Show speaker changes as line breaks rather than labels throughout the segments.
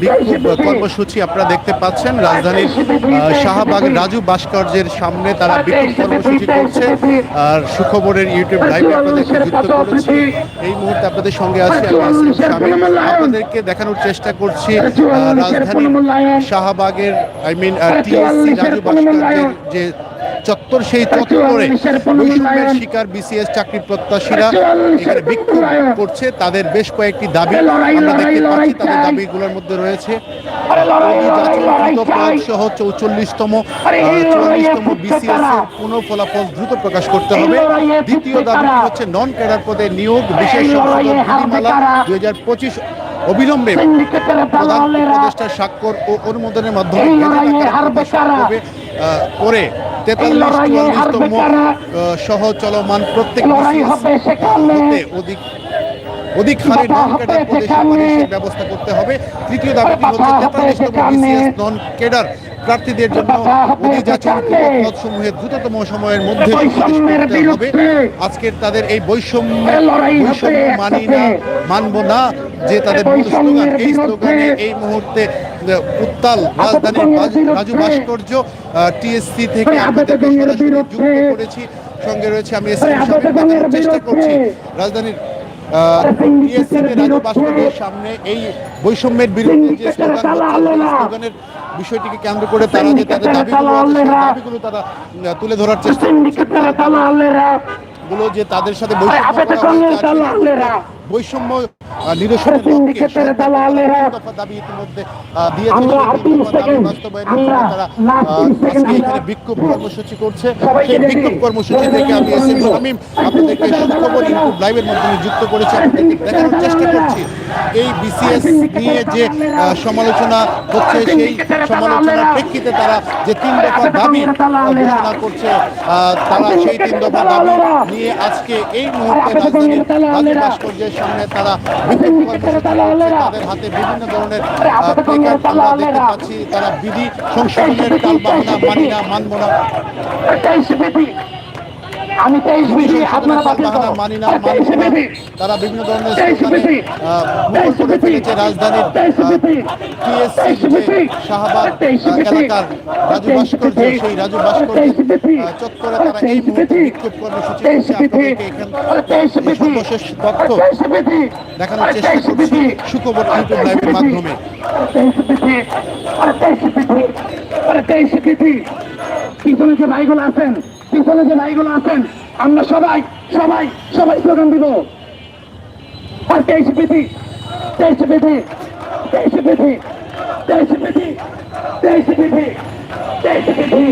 বিক্ষোভ কর্মসূচি আপনারা দেখতে পাচ্ছেন। রাজধানীর শাহবাগ রাজু ভাস্কর্যের সামনে তারা বিক্ষোভ কর্মসূচি করছে। আর সুখবরের ইউটিউব লাইভে আপনাদেরকে যুক্ত করেছি। এই মুহূর্তে আপনাদের সঙ্গে আছি আপনাদেরকে দেখানোর চেষ্টা করছি আহ, রাজধানীর শাহবাগের আই মিন টিএসসি রাজু ভাস্কর্যের যে চত্বর সেই চত্বরে বৈষম্যের শিকার বিসিএস চাকরি প্রত্যাশীরা এখানে বিক্ষোভ করছে। তাদের বেশ কয়েকটি দাবি আমরা দেখতে পাচ্ছি। তাদের দাবিগুলোর মধ্যে রয়েছে সহ চৌচল্লিশতম চুয়াল্লিশতম বিসিএস পুনঃ ফলাফল দ্রুত প্রকাশ করতে হবে। দ্বিতীয় দাবি হচ্ছে নন ক্যাডার পদে নিয়োগ বিশেষ সংশোধন দুই হাজার পঁচিশ অবিলম্বে প্রধান উপদেষ্টার স্বাক্ষর ও অনুমোদনের মাধ্যমে করে? তেতাল্লিশ চুয়াল্লিশতম সহ চলমান প্রত্যেক অধিক অধিক হারে নন ক্যাডার ব্যবস্থা করতে হবে। তৃতীয় দাবিটি হচ্ছে তেতাল্লিশতম নন ক্যাডার। প্রার্থীদের জন্য অধিযাচন পদসমূহের দ্রুততম সময়ের মধ্যে হবে। আজকের তাদের এই বৈষম্য বৈষম্য মানি না মানব না যে তাদের স্লোগান এই স্লোগানে এই মুহূর্তে উত্তাল রাজধানীর রাজু- ভাস্কর্য টিএসসি থেকে সরাসরি যুক্ত করেছি। সঙ্গে রয়েছে আমি চেষ্টা করছি। রাজধানীর সামনে এই বৈষম্যের বিরুদ্ধে যে স্লোগানের বিষয়টিকে কেন্দ্র করে তারা যে তাদের দাবিগুলো দাবিগুলো তারা তুলে ধরার চেষ্টা গুলো যে তাদের সাথে বৈষম্য বিক্ষোভ কর্মসূচি করছে সেই বিক্ষোভ কর্মসূচি থেকে আমি এস এম শামীম আপনাদেরকে সুখবর ইউটিউব লাইভের মাধ্যমে যুক্ত করেছি আপনাদেরকে দেখানোর চেষ্টা করছি এই বিসিএস নিয়ে যে সমালোচনা হচ্ছে সেই সমালোচনার প্রেক্ষিতে তারা যে তিন দফা দাবি ঘোষণা করছে তারা সেই তিন দফা দাবি নিয়ে আজকে এই মুহূর্তে রাজধানীর সামনে তারা তাদের হাতে বিভিন্ন ধরনের আমরা দেখতে পাচ্ছি। তারা বিধি সংশোধনের কাল বাহানা মানি না মানব না।
আমি তেইশ বিধি আপনারা বাতিল করো।
মানি না
তেইশ বিধি
তারা বিভিন্ন ধরনের
তেইশ
মুখর করে ফেলেছে রাজধানীর টিএসসি যে শাহবাগ এলাকার রাজু ভাস্কর্য সেই রাজু ভাস্কর্য চত্বরে তারা এই মুহূর্তে বিক্ষোভ কর্মসূচি সর্বশেষ তথ্য
তেইশ
দেখানোর চেষ্টা করছি সুখবর ইউটিউব লাইভের মাধ্যমে।
তেইশ আরে তেইশ তেইশ বিধি পিছনে যে ভাইগুলো আছেন? পিছনে যে ভাইগুলো আছেন, আমরা সবাই সবাই সবাই স্লোগান দিব। আর তেইশ বিধি তেইশ বিধি তেইশ বিধি তেইশ বিধি তেইশ বিধি তেইশ বিধি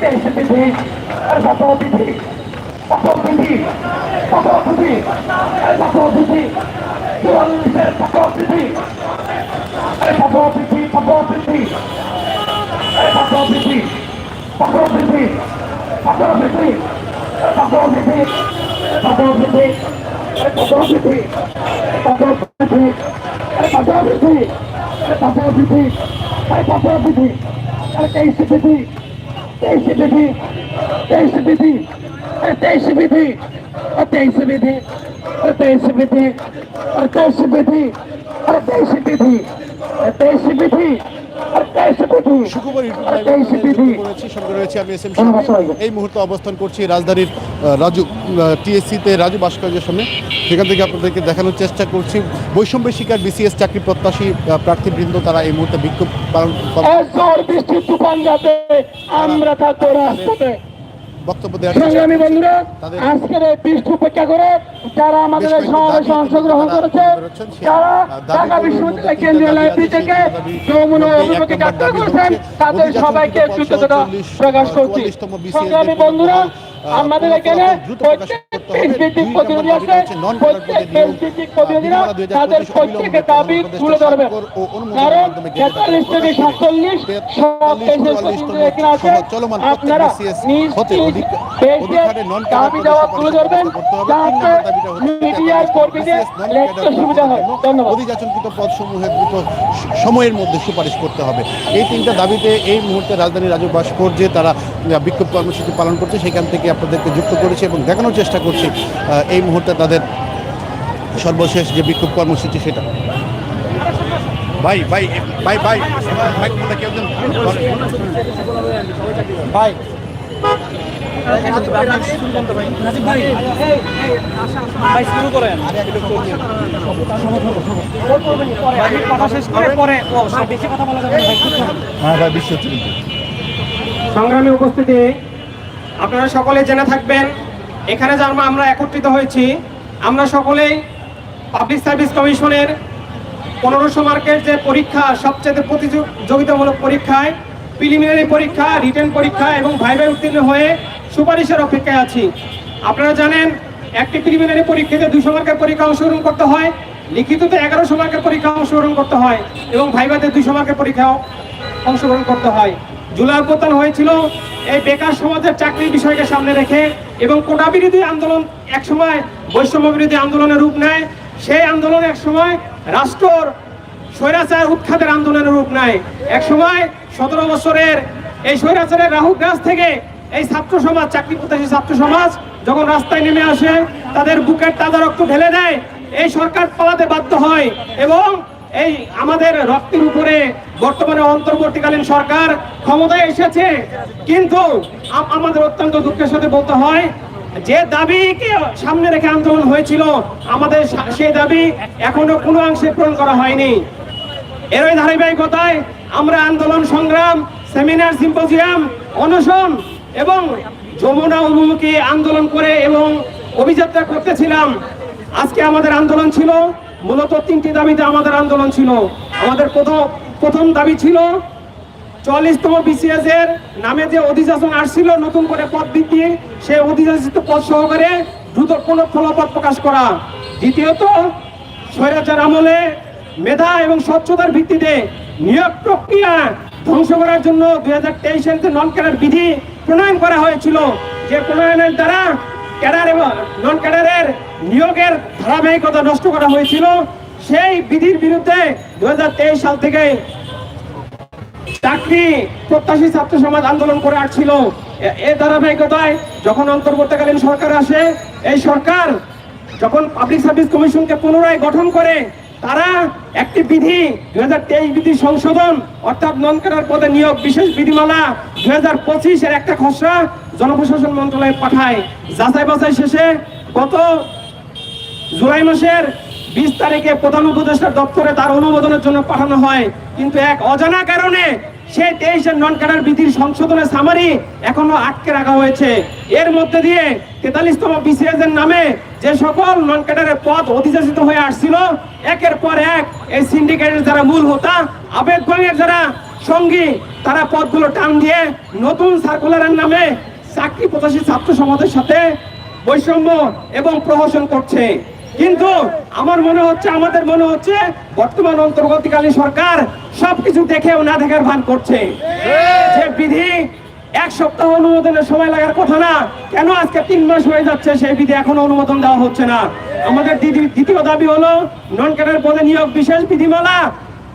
তেইশ বিধি আর বাবা বিধি বাবা বিধি বাবা বিধি বাবা বিধি চুয়াল্লিশের বাবা বিধি বাবা বিধি বাবা বিধি বাবা বিধি বাবা বিধি বিধি বিধি বিধি বিধি
সঙ্গে রয়েছে আমি এস এম এই মুহূর্তে অবস্থান করছি রাজধানীর রাজু টিএসসিতে রাজু ভাস্কর্যের সামনে। সেখান থেকে আপনাদেরকে দেখানোর চেষ্টা করছি। বৈষম্য শিকার বিসিএস চাকরি প্রত্যাশী প্রার্থীবৃন্দ তারা এই মুহূর্তে বিক্ষোভ পালন
আমরা থাকব রাস্তাতে।
বক্তব্য দেওয়ার
সংগ্রামী বন্ধুরা আজকের এই পৃষ্ঠ উপেক্ষা করে যারা আমাদের এই সমাবেশে অংশগ্রহণ করেছে যারা ঢাকা বিশ্ববিদ্যালয় কেন্দ্রীয় লাইব্রেরি থেকে
সেই দাবি
যমুনা
মধ্যে
অভিমুখে যাত্রা করছেন তাদের সবাইকে কৃতজ্ঞতা প্রকাশ করছি। সংগ্রামী বন্ধুরা আমাদের এখানে প্রতিনিধি আছে প্রত্যেক প্রতিনিধিরা তাদের প্রত্যেকের দাবি তুলে ধরবে। কারণ তেতাল্লিশ থেকে সাতচল্লিশ সব দেশের প্রতিনিধি এখানে আছে। আপনারা নিজ নিজ
অধিক-
দেশে
অধিকারে non-colour
দাবি দেওয়া তুলে ধরবেন যাতে মিডিয়ার কর্মীদের সুবিধা হয়। ধন্যবাদ।
অধিযাচনকৃত পদসমূহের দ্রুত সময়ের মধ্যে সুপারিশ করতে হবে। এই তিনটা দাবিতে এই মুহূর্তে রাজধানী রাজু ভাস্কর্যে তারা আহ, বিক্ষোভ কর্মসূচি পালন করছে সেখান থেকে আপনাদেরকে যুক্ত করেছে এবং দেখানোর চেষ্টা করছি এই মুহূর্তে তাদের সর্বশেষ যে বিক্ষোভ কর্মসূচি সেটা। ভাই ভাই ভাই ভাই ভাই কোনটা কেউ একজন
ভাই। ভাই শুরু করেন। ভাই, করে পরে ও বেশি কথা বলা যাবে না। ভাই
হ্যাঁ
সংগ্রামী উপস্থিতি আপনারা সকলে জেনে থাকবেন, এখানে যে আমরা একত্রিত হয়েছি, আমরা সকলেই পাবলিক সার্ভিস কমিশনের পনেরোশো মার্কের যে পরীক্ষা, সবচেয়ে প্রতিযোগিতামূলক পরীক্ষায় প্রিলিমিনারি পরীক্ষা রিটেন পরীক্ষা এবং ভাইভাই উত্তীর্ণ হয়ে সুপারিশের অপেক্ষায় আছি। আপনারা জানেন, একটি প্রিলিমিনারি পরীক্ষাতে দুশো মার্কের পরীক্ষা অংশগ্রহণ করতে হয়, লিখিততে এগারোশো মার্কের পরীক্ষা অংশগ্রহণ করতে হয় এবং ভাইভাতে দুশো মার্কের পরীক্ষা অংশগ্রহণ করতে হয়। জুলাই অভ্যুত্থান হয়েছিল এই বেকার সমাজের চাকরির বিষয়কে সামনে রেখে এবং কোটা বিরোধী আন্দোলন একসময় বৈষম্য বিরোধী আন্দোলনের রূপ নেয়, সেই আন্দোলন একসময় রাষ্ট্রর স্বৈরাচার উৎখাতের আন্দোলনের রূপ নেয়। একসময় সতেরো বছরের এই স্বৈরাচারের রাহু গাছ থেকে এই ছাত্র সমাজ, চাকরি প্রত্যাশী ছাত্র সমাজ যখন রাস্তায় নেমে আসে, তাদের বুকের তাজা রক্ত ঢেলে দেয়, এই সরকার পালাতে বাধ্য হয় এবং এই আমাদের রক্তের উপরে বর্তমানে অন্তর্বর্তীকালীন সরকার ক্ষমতায় এসেছে। কিন্তু আমাদের অত্যন্ত দুঃখের সাথে বলতে হয়, যে দাবিকে সামনে রেখে আন্দোলন হয়েছিল, আমাদের সেই দাবি এখনও কোনো অংশে পূরণ করা হয়নি। এরই ধারাবাহিকতায় আমরা আন্দোলন সংগ্রাম, সেমিনার, সিম্পোজিয়াম, অনশন এবং যমুনা অভিমুখী আন্দোলন করে এবং অভিযাত্রা করতেছিলাম। আজকে আমাদের আন্দোলন ছিল, মূলত তিনটি দাবিতে আমাদের আন্দোলন ছিল। আমাদের প্রথম প্রথম দাবি ছিল চল্লিশতম বিসিএস এর নামে যে অধিশাসন আসছিল নতুন করে পদ বৃদ্ধি, সেই অধিশাসিত পদ সহকারে দ্রুত কোন ফলাফল প্রকাশ করা। দ্বিতীয়ত, স্বৈরাচার আমলে মেধা এবং স্বচ্ছতার ভিত্তিতে নিয়োগ প্রক্রিয়া ধ্বংস করার জন্য দুই হাজার তেইশের যে নন ক্যাডার বিধি প্রণয়ন করা হয়েছিল, যে প্রণয়নের দ্বারা ক্যাডার এবং নন ক্যাডারের নিয়োগের ধারাবাহিকতা নষ্ট করা হয়েছিল, সেই বিধির বিরুদ্ধে দুহাজার তেইশ সাল থেকে চাকরি, প্রত্যাশী ছাত্র সমাজ আন্দোলন করে আসছিল। এ- ধারাবাহিকতায় যখন অন্তর্বর্তীকালীন সরকার আসে, এই সরকার যখন পাবলিক সার্ভিস কমিশনকে পুনরায় গঠন করে, তারা একটি বিধি দুই হাজার তেইশ বিধি সংশোধন, অর্থাৎ নন ক্যাডার পদে নিয়োগ, বিশেষ বিধিমালা দুই হাজার পঁচিশের একটা খসড়া জনপ্রশাসন মন্ত্রণালয়ে পাঠায়। যাচাই বাছাই শেষে গত জুলাই মাসের বিশ তারিখে প্রধান উপদেষ্টার দপ্তরে তার অনুমোদনের জন্য পাঠানো হয়। কিন্তু এক অজানা কারণে সেই তেইশের নন ক্যাডার বিধির সংশোধনের সামারি এখনও আটকে রাখা হয়েছে। এর মধ্যে দিয়ে তেতাল্লিশতম বিসিএস এর নামে যে সকল নন ক্যাডারের পদ অধিশাসিত হয়ে আসছিল, একের পর এক এই সিন্ডিকেটের যারা মূল হোতা আবেদ গণের যারা সঙ্গী, তারা পদগুলো টান দিয়ে নতুন সার্কুলারের নামে চাকরি প্রত্যাশী ছাত্র সমাজের সাথে বৈষম্য এবং প্রহসন করছে। কিন্তু আমার মনে হচ্ছে, আমাদের মনে হচ্ছে বর্তমান অন্তর্বর্তীকালীন সরকার সবকিছু দেখেও না দেখার ভান করছে। যে বিধি এক সপ্তাহ অনুমোদনের সময় লাগার কথা না, কেন আজকে তিন মাস হয়ে যাচ্ছে সেই বিধি এখনও অনুমোদন দেওয়া হচ্ছে না। আমাদের দ্বিতীয়- দ্বিতীয় দাবি হলো নন ক্যাডার পদে নিয়োগ বিশেষ বিধিমালা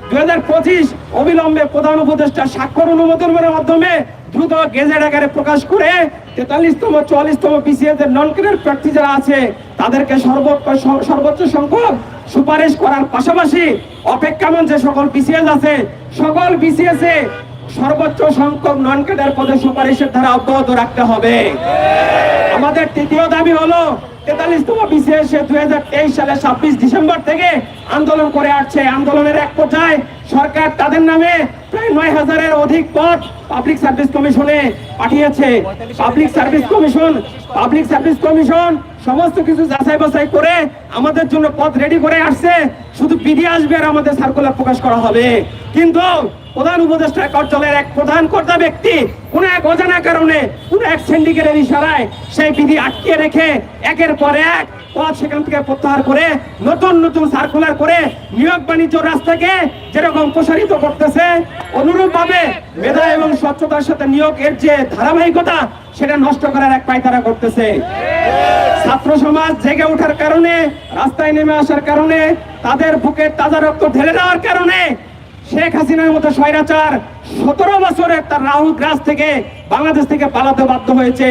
দুই হাজার পঁচিশ অবিলম্বে প্রধান উপদেষ্টা স্বাক্ষর অনুমোদনের মাধ্যমে দ্রুত গেজেট আকারে প্রকাশ করে তেতাল্লিশতম, চুয়াল্লিশতম বিসিএস এর নন ক্যাডার প্রার্থী যারা আছে তাদেরকে সর্বোচ্চ সংখ্যক সুপারিশ করার পাশাপাশি অপেক্ষামান যে সকল বিসিএস আছে, সকল বিসিএস এ সর্বোচ্চ সংখ্যক নন ক্যাডার পদে সুপারিশের ধারা অব্যাহত রাখতে হবে। আমাদের তৃতীয় দাবি হলো, তেতাল্লিশতম বিসিএস দুই হাজার তেইশ সালে ছাব্বিশ ডিসেম্বর থেকে আন্দোলন করে আসছে। আন্দোলনের এক পর্যায়ে সরকার তাদের নামে প্রায় নয় হাজারের অধিক পদ পাবলিক সার্ভিস কমিশনে পাঠিয়েছে। Public service commission public service commission সমস্ত কিছু যাচাই বাছাই করে আমাদের জন্য পথ রেডি করে আসছে। শুধু বিধি আসবে আর আমাদের সার্কুলার প্রকাশ করা হবে। কিন্তু প্রধান উপদেষ্টা কার্যালয়ের এক প্রধান কর্তা ব্যক্তি কোন এক অজানা কারণে, কোন এক সিন্ডিকেটের ইশারায় সেই বিধি আটকে রেখে একের পর এক পদ সেখান থেকে প্রত্যাহার করে, নতুন নতুন সার্কুলার করে নিয়োগ বাণিজ্য রাস্তাকে যেরকম প্রসারিত করতেছে অনুরূপ ভাবে মেধা এবং স্বচ্ছতার সাথে নিয়োগের যে ধারাবাহিকতা, সেটা নষ্ট করার এক পায়তারা করতেছে। ছাত্র সমাজ জেগে ওঠার কারণে, রাস্তায় নেমে আসার কারণে, তাদের বুকের তাজা রক্ত ঢেলে দেওয়ার কারণে শেখ হাসিনার মতো স্বৈরাচার সতেরো বছরের তার রাহুল গ্রাস থেকে বাংলাদেশ থেকে পালাতে বাধ্য হয়েছে।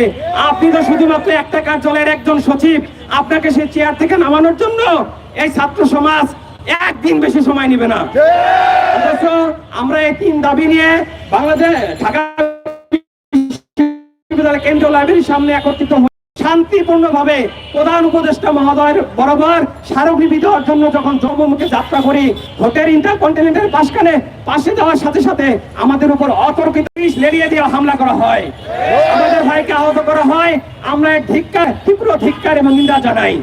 আপনি তো শুধুমাত্র একটা কার্যালয়ের একজন সচিব, আপনাকে সেই চেয়ার থেকে নামানোর জন্য এই ছাত্র সমাজ একদিন বেশি সময় নিবে না। আমরা এই তিন দাবি নিয়ে বাংলাদেশ ঢাকা বিশ্ববিদ্যালয় কেন্দ্রীয় লাইব্রেরির সামনে একত্রিত হয়ে শান্তিপূর্ণ ভাবে প্রধান উপদেষ্টা মহোদয়ের বরাবর স্মারকলিপি দেওয়ার জন্য যখন জম্মুমুখে যাত্রা করি, হোটেল ইন্টারকন্টিনেন্টাল পাশখানে পাশে যাওয়ার সাথে সাথে আমাদের উপর অতর্কিত লেলিয়ে দিয়ে হামলা করা হয়। আমাদের ভাইকে আহত করা হয়। আমরা এর ধিক্কার, তীব্র ধিক্কার এবং নিন্দা জানাই।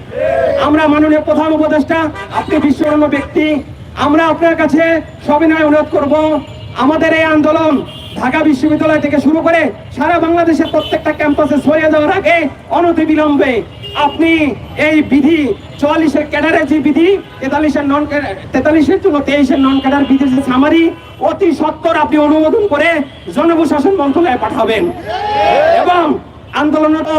আমরা মাননীয় প্রধান উপদেষ্টা, আপনি বিশ্বরণ্য ব্যক্তি। আমরা আপনার কাছে সবিনয় অনুরোধ করব। আমাদের এই আন্দোলন ঢাকা বিশ্ববিদ্যালয় থেকে শুরু করে সারা বাংলাদেশের প্রত্যেকটা ক্যাম্পাসে ছড়িয়ে যাওয়ার আগে অনতি বিলম্বে আপনি এই বিধি চুয়াল্লিশের ক্যাডারের যে বিধি, তেতাল্লিশের নন তেতাল্লিশের জন্য তেইশের নন ক্যাডার বিধির যে সামারি অতি সত্তর আপনি অনুমোদন করে জনপ্রশাসন মন্ত্রণালয়ে পাঠাবেন। এবং আন্দোলনরত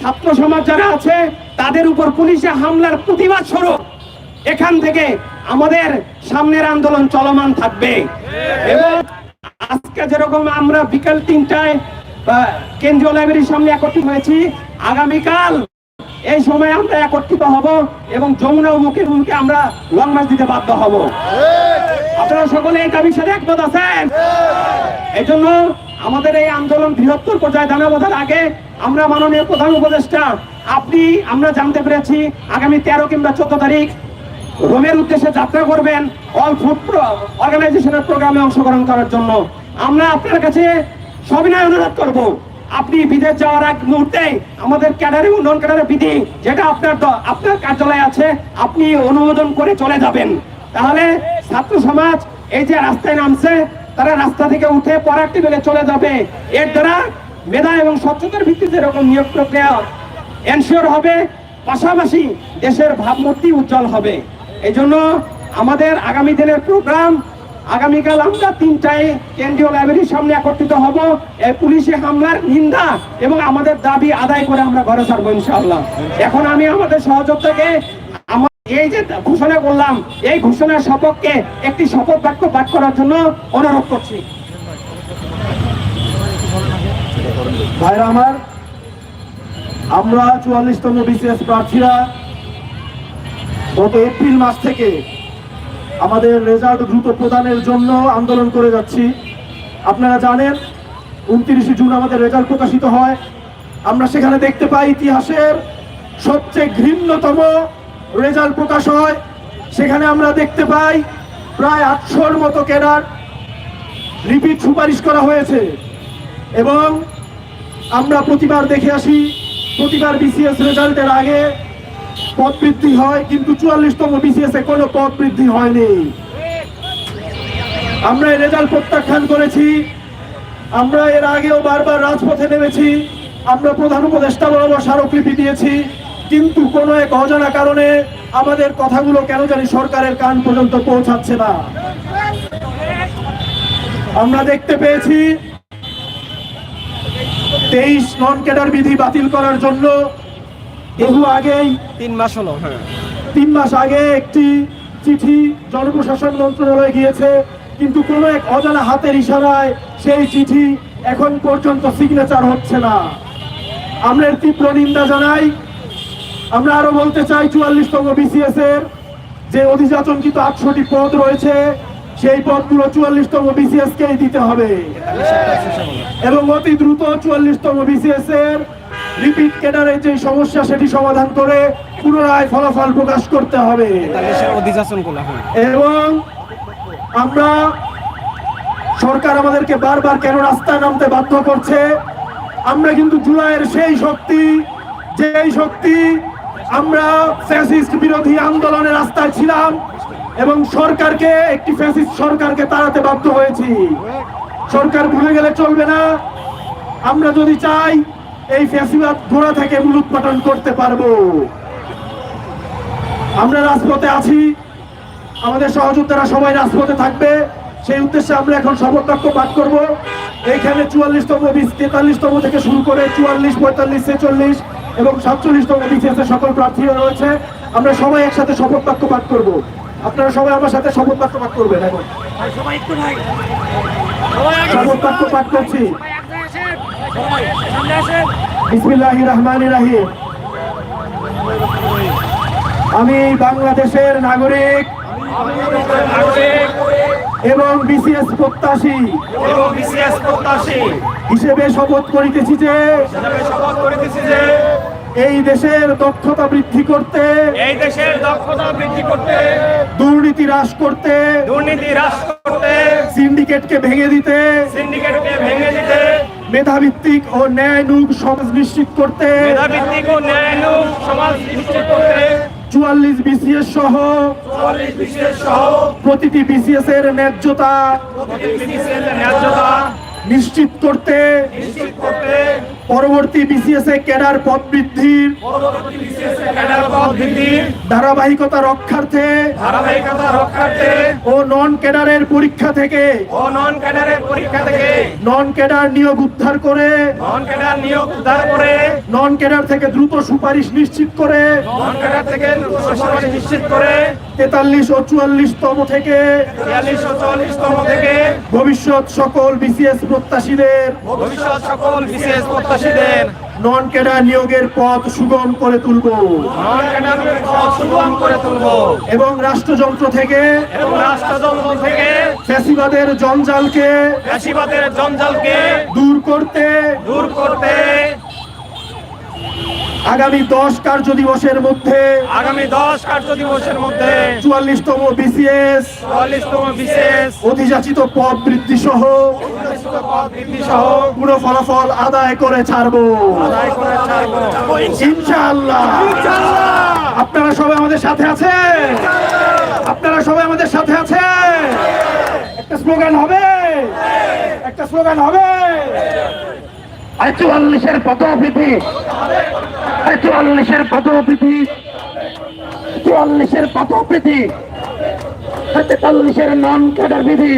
ছাত্র সমাজ যারা আছে, তাদের উপর পুলিশে হামলার প্রতিবাদ স্বরূপ এখান থেকে আমাদের সামনের আন্দোলন চলমান থাকবে। এবং আজকে যেরকম আমরা বিকাল তিনটায় কেন্দ্রীয় লাইব্রেরির সামনে একত্রিত হয়েছি, আগামীকাল এই সময় আমরা একত্রিত হব এবং যমুনা মুখে মুখে আমরা লং মার্চ দিতে বাধ্য হব। আপনারা সকলে এই দাবির সাথে একমত আছেন? এই জন্য আমাদের এই আন্দোলন বৃহত্তর পর্যায়ে দানাবাঁধার আগে আমরা মাননীয় প্রধান উপদেষ্টা, আপনি, আমরা জানতে পেরেছি আগামী তেরো কিংবা চোদ্দ তারিখ রোমের উদ্দেশ্যে যাত্রা করবেন অল ফুড অর্গানাইজেশনের প্রোগ্রামে অংশগ্রহণ করার জন্য। আমরা আপনার কাছে সবিনয় অনুরোধ করব। আপনি বিদেশ যাওয়ার এক মুহূর্তে আমাদের ক্যাডারে উন্নয়ন ক্যাডারের বিধি, যেটা আপনার আপনার কার্যালয়ে আছে, আপনি অনুমোদন করে চলে যাবেন। তাহলে ছাত্র সমাজ এই যে রাস্তায় নামছে, তারা রাস্তা থেকে উঠে পরার টেবিলে চলে যাবে। এর দ্বারা মেধা এবং স্বচ্ছতার ভিত্তিতে এরকম নিয়োগ প্রক্রিয়া এনশিওর হবে। পাশাপাশি দেশের ভাবমূর্তি উজ্জ্বল হবে। এই জন্য আমাদের আগামী দিনের প্রোগ্রাম আগামীকাল আমরা তিনটায় কেন্দ্রীয় লাইব্রেরির সামনে একত্রিত হব। এই পুলিশি হামলার নিন্দা এবং আমাদের দাবি আদায় করে আমরা ঘরে ছাড়বো ইনশাআল্লাহ। এখন আমি আমাদের সহযোগিতাকে আমার এই যে ঘোষণা করলাম, এই ঘোষণার সপক্ষে একটি শপথ বাক্য পাঠ করার জন্য অনুরোধ করছি।
ভাইরা আমার, আমরা চুয়াল্লিশতম বিসিএস প্রার্থীরা গত এপ্রিল মাস থেকে আমাদের রেজাল্ট দ্রুত প্রদানের জন্য আন্দোলন করে যাচ্ছি। আপনারা জানেন, উনত্রিশে জুন আমাদের রেজাল্ট প্রকাশিত হয়। আমরা সেখানে দেখতে পাই ইতিহাসের সবচেয়ে ঘৃণ্যতম রেজাল্ট প্রকাশ হয়। সেখানে আমরা দেখতে পাই প্রায় আটশোর মতো কেনার রিপিট সুপারিশ করা হয়েছে। এবং আমরা প্রতিবার দেখে আসি, প্রতিবার বিসিএস রেজাল্টের আগে পদ বৃদ্ধি হয়, কিন্তু চুয়াল্লিশতম বিসিএস এ কোনো পদ বৃদ্ধি হয়নি। আমরা রেজাল্ট প্রত্যাখ্যান করেছি। আমরা এর আগেও বারবার রাজপথে নেমেছি। আমরা প্রধান উপদেষ্টা বরাবর স্মারকলিপি দিয়েছি। কিন্তু কোনো এক অজানা কারণে আমাদের কথাগুলো কেন জানি সরকারের কান পর্যন্ত পৌঁছাচ্ছে না। আমরা দেখতে পেয়েছি, তেইশ নন ক্যাডার বিধি বাতিল করার জন্য বহু আগেই
তিন মাস হলো হ্যাঁ।
তিন মাস আগে একটি চিঠি জনপ্রশাসন মন্ত্রণালয়ে গিয়েছে কিন্তু কোনো এক অজানা হাতের ইশারায় সেই চিঠি এখন পর্যন্ত সিগনেচার হচ্ছে না। আমরা এর তীব্র নিন্দা জানাই। আমরা আরও বলতে চাই চুয়াল্লিশতম বিসিএস এর যে অধিযাচনকৃত আটশোটি পদ রয়েছে সেই পদগুলো চুয়াল্লিশতম বিসিএস কেই দিতে হবে? এবং অতি দ্রুত চুয়াল্লিশতম বিসিএস এর রিপিট কেডারের যে সমস্যা সেটি সমাধান করে পুনরায় ফলাফল প্রকাশ করতে হবে। এবং আমরা সরকার আমাদেরকে বারবার কেন রাস্তায় নামতে বাধ্য করছে আমরা কিন্তু জুলাইয়ের সেই শক্তি যেই শক্তি আমরা ফ্যাসিস্ট বিরোধী আন্দোলনের রাস্তায় ছিলাম এবং সরকারকে একটি ফ্যাসিস্ট সরকারকে তাড়াতে বাধ্য হয়েছি। সরকার ভুলে গেলে চলবে না। আমরা যদি চাই এই ফ্যাসিবাদ গোড়া থেকে মূলোৎপাটন করতে পারব। আমরা রাজপথে আছি। আমাদের সহযোদ্ধারা সবাই রাজপথে থাকবে। সেই উদ্দেশ্যে আমরা এখন শপথ বাক্য পাঠ করব। এইখানে চুয়াল্লিশতম বিশ তেতাল্লিশতম থেকে শুরু করে চুয়াল্লিশ পঁয়তাল্লিশ ছেচল্লিশ এবং সাতচল্লিশতম বিসিএসের সকল প্রার্থীরা রয়েছে। আমরা সবাই একসাথে শপথ বাক্য পাঠ করব। আপনারা সবাই আমার সাথে শপথ বাক্য পাঠ করবেন এখন। শপথ বাক্য পাঠ করছি। রাহিম। আমি বাংলাদেশের নাগরিক
নাগরিক
এবং বিসিএস প্রত্যাশী
এবং বিসিএস প্রত্যাশী
হিসেবে শপথ করিতেছি যে
শপথ করিতেছি যে
এই দেশের দক্ষতা বৃদ্ধি করতে
এই দেশের দক্ষতা বৃদ্ধি করতে
দুর্নীতি হ্রাস করতে
দুর্নীতি হ্রাস করতে
সিন্ডিকেটকে ভেঙে দিতে
সিন্ডিকেটকে ভেঙে দিতে
মেধাভিত্তিক ও ন্যায়নুগ সমাজ নিশ্চিত করতে।
মেধাভিত্তিক ও ন্যায়ানুগ সমাজ নিশ্চিত করতে।
চুয়াল্লিশ বিসিএস সহ প্রতিটি বিসিএস এর ন্যায্যতা নিশ্চিত করতে।
নিশ্চিত করতে।
পরবর্তী বিসিএস এ ক্যাডার পদ বৃদ্ধির ধারাবাহিকতা রক্ষার্থে
ধারাবাহিকতা রক্ষার্থে
ও নন ক্যাডারের পরীক্ষা থেকে
ও নন ক্যাডারের পরীক্ষা থেকে
নন ক্যাডার নিয়োগ উদ্ধার করে
নন ক্যাডার নিয়োগ উদ্ধার করে
নন ক্যাডার থেকে দ্রুত সুপারিশ নিশ্চিত করে
নন ক্যাডার থেকে সুপারিশ নিশ্চিত করে
তেতাল্লিশ ও চুয়াল্লিশ তম থেকে
তিয়াল্লিশ ও চল্লিশতম থেকে
ভবিষ্যৎ সকল বিসিএস প্রত্যাশীদের
ভবিষ্যৎ সকল বিশেষ প্রত্যাশীদের
নন ক্যাডার নিয়োগের পথ সুগম করে তুলব।
নন ক্যাডারের পথ সুগম করে তুলব।
এবং রাষ্ট্রযন্ত্র থেকে
এবং রাষ্ট্রযন্ত্র থেকে
ফ্যাসিবাদের জঞ্জালকে
ফ্যাসিবাদের জঞ্জালকে
দূর করতে
দূর করতে
আগামী দশ কার্য দিবসের মধ্যে
আগামী দশ কার্য দিবসের মধ্যে
চুয়াল্লিশতম বিসিএস
চুয়াল্লিশতম বিশেষ
অধিযাচিত পদ বৃদ্ধি সহ পুরো ফলাফল আদায় করে ছাড়বো।
আদায় করে ছাড়বো।
ইনশাআল্লাহ। আপনারা সবাই আমাদের সাথে আছেন? আপনারা সবাই আমাদের সাথে আছেন? একটা স্লোগান হবে? একটা স্লোগান হবে?
চুয়াল্লিশের পদবৃদ্ধি আর চুয়াল্লিশের পদবৃদ্ধি চুয়াল্লিশের পদবৃদ্ধি আর তেতাল্লিশের নন ক্যাডার বিধি।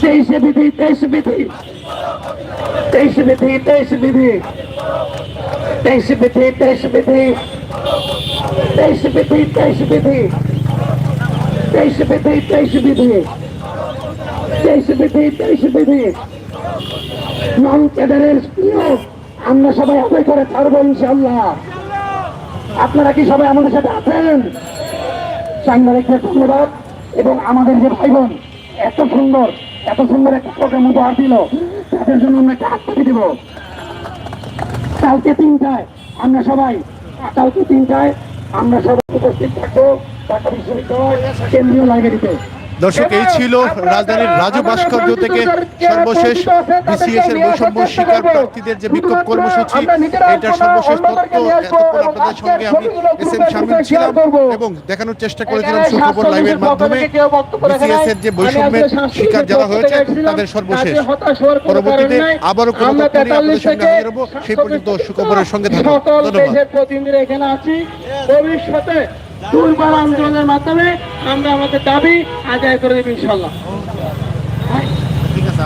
তেইশে বিধি, তেইশ বিধি। তেইশ বিধি তেইশ বিধি। তেইশ বিধি তেইশ বিধি। তেইশ বিধি তেইশ বিধি। তেইশ বিধি তেইশ বিধি। তেইশ বিধি তেইশ বিধি। আমরা সবাই আদায় করে ছাড়বো ইনশাল্লাহ আপনারা কি সবাই আমাদের সাথে আছেন? সাংবাদিকদের ধন্যবাদ। এবং আমাদের যে ভাই বোন এত সুন্দর এত সুন্দর একটা প্রোগ্রাম উপহার দিল, তাদের জন্য আমরা একটা হাততালি দেব। কালকে তিনটায় আমরা সবাই, কালকে তিনটায় আমরা সবাই উপস্থিত থাকব ঢাকা বিশ্ববিদ্যালয় কেন্দ্রীয় লাইব্রেরিতে।
দর্শক এই ছিল রাজধানীর রাজু ভাস্কর্য থেকে সর্বশেষ বিসিএস এর বৈষম্য শিকার প্রার্থীদের যে বিক্ষোভ কর্মসূচি এটার সর্বশেষ তথ্য এতক্ষণ আপনাদের সঙ্গে আমি এস এম শামিল ছিলাম এবং দেখানোর চেষ্টা করেছিলাম সুখবর লাইভের মাধ্যমে। বিসিএস এর যে বৈষম্যের শিকার যারা হয়েছে তাদের সর্বশেষ। পরবর্তীতে আবারও কোনো তথ্য নিয়ে আপনাদের সঙ্গে হাজির হব। সেই পর্যন্ত সুখবরের সঙ্গে থাকুন। ধন্যবাদ।
দেশের এখানে আছি। ভবিষ্যতে দুর্বল আন্দোলনের মাধ্যমে আমরা আমাদের দাবি আদায় করে দেব ইনশাল্লাহ
ঠিক আছে